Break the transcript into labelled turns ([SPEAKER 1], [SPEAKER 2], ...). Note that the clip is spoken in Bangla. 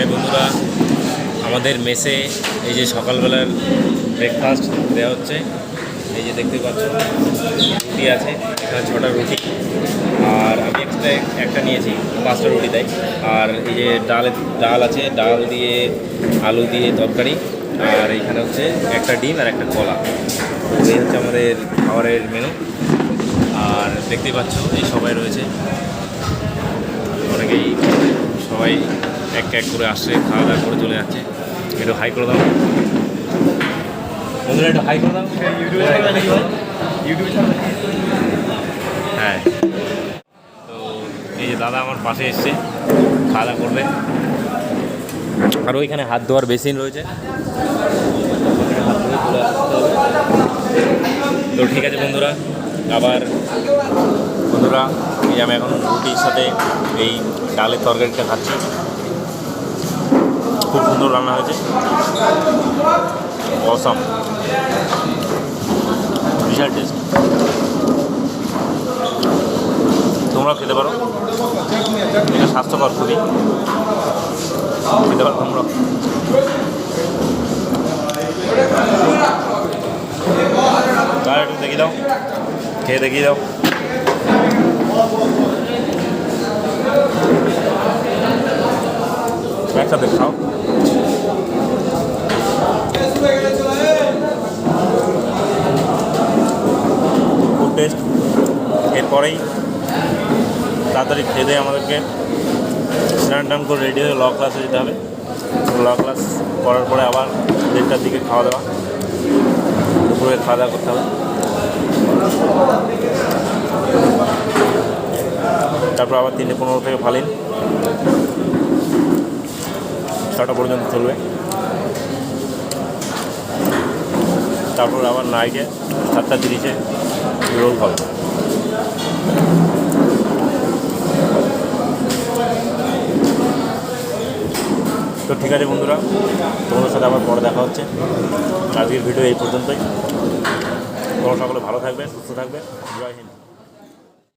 [SPEAKER 1] হাই বন্ধুরা, আমাদের মেসে এই যে সকালবেলার ব্রেকফাস্ট দেওয়া হচ্ছে। এই যে দেখতে পাচ্ছ, রুটি আছে, এখানে ছটা রুটি। আর আমি এক্সট্রা একটা নিয়েছি, পাঁচটা রুটি দেয় আর এই যে ডাল ডাল আছে, ডাল দিয়ে আলু দিয়ে তরকারি। আর এইখানে হচ্ছে একটা ডিম আর একটা কলা। এই হচ্ছে আমাদের খাবারের মেনু আর দেখতেই পাচ্ছ, এই সবাই রয়েছে। অনেকেই সবাই এক এক করে আসছে, খাওয়া দাওয়া করে চলে যাচ্ছে। একটু হাই করে দাও। বন্ধুরা, একটু হাই করে দাও। হ্যাঁ। তো এই যে দাদা আমার পাশে এসছে, খাওয়া দাওয়া করবে। আর ওইখানে হাত ধোয়ার বেসিন রয়েছে। তো ঠিক আছে বন্ধুরা, আবার বন্ধুরা, এই আমি এখন রুটির সাথে এই ডালের তরকারিটা খাচ্ছি। খুব সুন্দর রান্না হয়েছে। অসম বিশাল টেস্ট তোমরাও খেতে পারো। এটা স্বাস্থ্যকর খুবই। খেতে পারো তোমরা তার দেখিয়ে দাও। খেয়ে দেখিয়ে দাও। একসাথে খাও। খুব টেস্ট এরপরেই তাড়াতাড়ি খেয়ে দিয়ে আমাদেরকে। স্নান টান করে রেডি হয়ে ল ক্লাসে যেতে হবে। ল ক্লাস করার পরে আবার দেড়টার দিকে খাওয়া দাওয়া। দুপুরে খাওয়া দাওয়া করতে হবে। তারপর আবার তিনটে পনেরো থেকে ফালিন। ছটা পর্যন্ত চলবে। তারপর আবার নাইটে সাতটা তিরিশে রোল হবে। তো ঠিক আছে বন্ধুরা, তোমাদের সাথে আবার পরে দেখা হচ্ছে। আজকের ভিডিও এই পর্যন্তই। তোমরা সকলে ভালো থাকবে সুস্থ থাকবে জয় হিন্দ।